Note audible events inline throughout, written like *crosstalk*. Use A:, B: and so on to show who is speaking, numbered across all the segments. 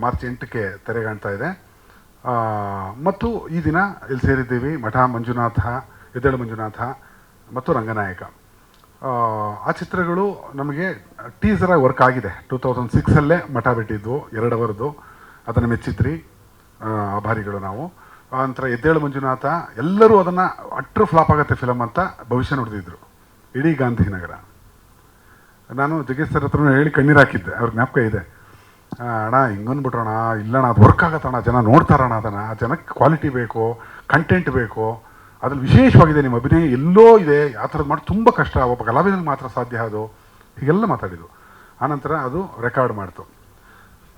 A: March ಎಂಟಕ್ಕೆ ತೆರೆ ಕಾಣ್ತಾ ಇದೆ ಮತ್ತು ಈ ದಿನ ಇಲ್ಲಿ ಸೇರಿದ್ದೀವಿ ಮಠ ಮಂಜುನಾಥ ಎದ್ದೇಳು ಮಂಜುನಾಥ ಮತ್ತು ರಂಗನಾಯಕ. ಆ, ಚಿತ್ರಗಳು ನಮಗೆ ಟೀಸರಾಗಿ ವರ್ಕ್ ಆಗಿದೆ. ಟೂ ತೌಸಂಡ್ ಸಿಕ್ಸಲ್ಲೇ ಮಠ ಬಿಟ್ಟಿದ್ವು ಎರಡು ಅವರ್ದು ಅದನ್ನು ಮೆಚ್ಚಿದ್ರಿ ಆಭಾರಿಗಳು ನಾವು. ನಂತರ ಎದ್ದೇಳು ಮಂಜುನಾಥ ಎಲ್ಲರೂ ಅದನ್ನು ಅಟ್ರು ಫ್ಲಾಪ್ ಆಗುತ್ತೆ ಫಿಲಮ್ ಅಂತ ಭವಿಷ್ಯ ನುಡಿದಿದ್ರು ಇಡೀ ಗಾಂಧಿನಗರ ನಾನು ಜಗೇಶ್ ಸರ್ ಹತ್ರ ಹೇಳಿ ಕಣ್ಣೀರು ಹಾಕಿದ್ದೆ. ಅವ್ರ ಜ್ಞಾಪಕ ಇದೆ. ಅಣ್ಣ ಹಿಂಗನ್ಬಿಟ್ರಣ ಇಲ್ಲಣ್ಣ ಅದು ವರ್ಕ್ ಆಗತ್ತಣ್ಣ ಜನ ನೋಡ್ತಾರಣ ಅದನ್ನು. ಜನಕ್ಕೆ ಕ್ವಾಲಿಟಿ ಬೇಕು ಕಂಟೆಂಟ್ ಬೇಕು. ಅದ್ರಲ್ಲಿ ವಿಶೇಷವಾಗಿದೆ ನಿಮ್ಮ ಅಭಿನಯ ಎಲ್ಲೋ ಇದೆ ಆ ಥರದ್ದು ಮಾಡಿ ತುಂಬ ಕಷ್ಟ. ಒಬ್ಬ ಕಲಾವಿದನಿಗೆ ಮಾತ್ರ ಸಾಧ್ಯ ಅದು. ಹೀಗೆಲ್ಲ ಮಾತಾಡಿದ್ದು. ಆನಂತರ ಅದು ರೆಕಾರ್ಡ್ ಮಾಡ್ತು.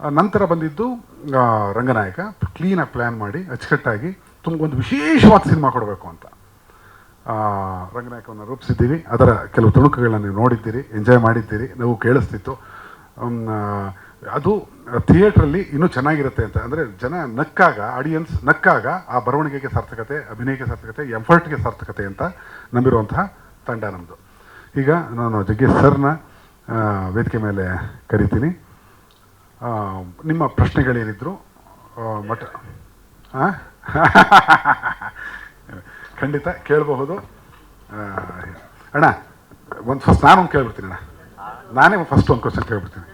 A: ಆ, ನಂತರ ಬಂದಿದ್ದು ರಂಗನಾಯಕ. ಕ್ಲೀನಾಗಿ ಪ್ಲ್ಯಾನ್ ಮಾಡಿ ಅಚ್ಚುಕಟ್ಟಾಗಿ ತುಂಬ ಒಂದು ವಿಶೇಷವಾದ ಸಿನಿಮಾ ಕೊಡಬೇಕು ಅಂತ. ಆ, ರಂಗನಾಯಕವನ್ನು ರೂಪಿಸಿದ್ದೀವಿ. ಅದರ ಕೆಲವು ತುಣುಕುಗಳನ್ನ ನೀವು ನೋಡಿದ್ದೀರಿ ಎಂಜಾಯ್ ಮಾಡಿದ್ದೀರಿ ನಾವು ಕೇಳಿಸ್ತಿತ್ತು. ಅದು ಥಿಯೇಟ್ರಲ್ಲಿ ಇನ್ನೂ ಚೆನ್ನಾಗಿರುತ್ತೆ ಅಂತ. ಅಂದರೆ ಜನ ನಕ್ಕಾಗ ಆಡಿಯನ್ಸ್ ನಕ್ಕಾಗ ಆ ಬರವಣಿಗೆಗೆ ಸಾರ್ಥಕತೆ, ಅಭಿನಯಕ್ಕೆ ಸಾರ್ಥಕತೆ ಎಫರ್ಟ್ಗೆ ಸಾರ್ಥಕತೆ ಅಂತ ನಂಬಿರುವಂತಹ ತಂಡ ನಮ್ಮದು ಈಗ ನಾನು ಜಗ್ಗೇಶ್ ಸರ್ನ ವೇದಿಕೆ ಮೇಲೆ ಕರಿತೀನಿ. ನಿಮ್ಮ ಪ್ರಶ್ನೆಗಳೇನಿದ್ರು ಮಠ? ಖಂಡಿತ ಕೇಳಬಹುದು. ಅಣ್ಣ, ಒಂದು ಫಸ್ಟ್ ನಾನು ಒಂದು ಕೇಳ್ಬಿಡ್ತೀನಿ ಅಣ್ಣ. ನಾನೇ ಫಸ್ಟ್ ಒಂದು ಕ್ವಶನ್ ಕೇಳ್ಬಿಡ್ತೀನಿ.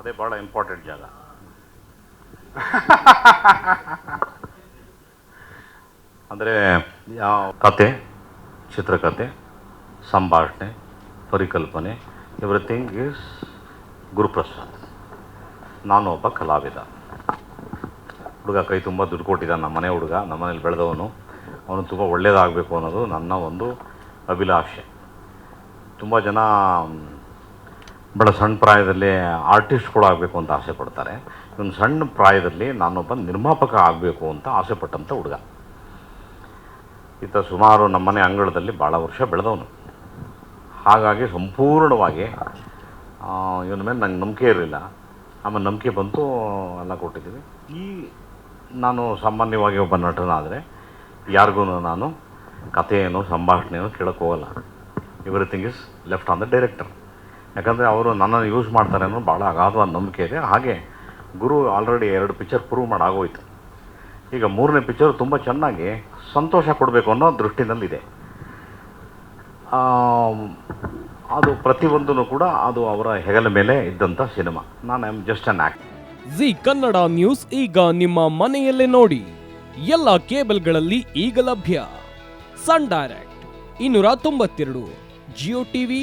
B: ಅದೇ ಭಾಳ ಇಂಪಾರ್ಟೆಂಟ್ ಜಾಗ. *laughs* ಅಂದರೆ ಯಾವ ಕತೆ ಚಿತ್ರಕತೆ ಸಂಭಾಷಣೆ ಪರಿಕಲ್ಪನೆ ಎವ್ರಿಥಿಂಗ್ ಈಸ್ ಗುರುಪ್ರಸಾದ್. ನಾನು ಒಬ್ಬ ಕಲಾವಿದ. ಹುಡುಗ ಕೈ ತುಂಬ ದುಡ್ಡು ಕೊಟ್ಟಿದ್ದಾನೆ ನಮ್ಮ ಮನೆ ಹುಡುಗ ನಮ್ಮ ಮನೇಲಿ ಬೆಳೆದವನು. ಅವನು ತುಂಬ ಒಳ್ಳೆಯದಾಗಬೇಕು ಅನ್ನೋದು ನನ್ನ ಒಂದು ಅಭಿಲಾಷೆ. ತುಂಬ ಜನ ಬಹಳ ಸಣ್ಣ ಪ್ರಾಯದಲ್ಲಿ ಆರ್ಟಿಸ್ಟ್ಗಳು ಆಗಬೇಕು ಅಂತ ಆಸೆ ಪಡ್ತಾರೆ. ಇವನು ಸಣ್ಣ ಪ್ರಾಯದಲ್ಲಿ ನಾನೊಬ್ಬ ನಿರ್ಮಾಪಕ ಆಗಬೇಕು ಅಂತ ಆಸೆ ಪಟ್ಟಂಥ ಹುಡುಗ. ಈತ ಸುಮಾರು ನಮ್ಮನೆ ಅಂಗಳದಲ್ಲಿ ಭಾಳ ವರ್ಷ ಬೆಳೆದವನು. ಹಾಗಾಗಿ ಸಂಪೂರ್ಣವಾಗಿ ಇವನ ಮೇಲೆ ನಂಗೆ ನಂಬಿಕೆ ಇರಲಿಲ್ಲ. ಆಮೇಲೆ ನಂಬಿಕೆ ಬಂತು, ಎಲ್ಲ ಕೊಟ್ಟಿದ್ದೀವಿ ಈ, ನಾನು ಸಾಮಾನ್ಯವಾಗಿ ಒಬ್ಬ ನಟನಾದರೆ ಯಾರಿಗೂ ನಾನು ಕಥೆಯನ್ನು ಏನು ಕೇಳೋಕ್ಕೆ ಹೋಗಲ್ಲ. Everything is left on the director ಯಾಕಂದರೆ ಅವರು ನನ್ನನ್ನು ಯೂಸ್ ಮಾಡ್ತಾರೆ ಅನ್ನೋ ಭಾಳ ಅಗಾಧವಾದ ನಂಬಿಕೆ ಇದೆ. ಹಾಗೆ ಗುರು ಆಲ್ರೆಡಿ ಎರಡು ಪಿಕ್ಚರ್ ಪ್ರೂವ್ ಮಾಡಾಗೋಯ್ತು. ಈಗ ಮೂರನೇ ಪಿಕ್ಚರ್ ತುಂಬ ಚೆನ್ನಾಗಿ ಸಂತೋಷ ಕೊಡಬೇಕು ಅನ್ನೋ ದೃಷ್ಟಿನಲ್ಲಿದೆ. ಅದು ಪ್ರತಿಯೊಂದೂ ಕೂಡ ಅದು ಅವರ ಹೆಗಲ ಮೇಲೆ ಇದ್ದಂಥ ಸಿನಿಮಾ. ನಾನು am just an act
C: Zee Kannada news ಈಗ ನಿಮ್ಮ ಮನೆಯಲ್ಲೇ ನೋಡಿ. ಎಲ್ಲ ಕೇಬಲ್ಗಳಲ್ಲಿ ಈಗ ಲಭ್ಯ. ಸನ್ ಡೈರೆಕ್ಟ್, ಇನ್ನೂರ ತೊಂಬತ್ತೆರಡು ಜಿಯೋ ಟಿವಿ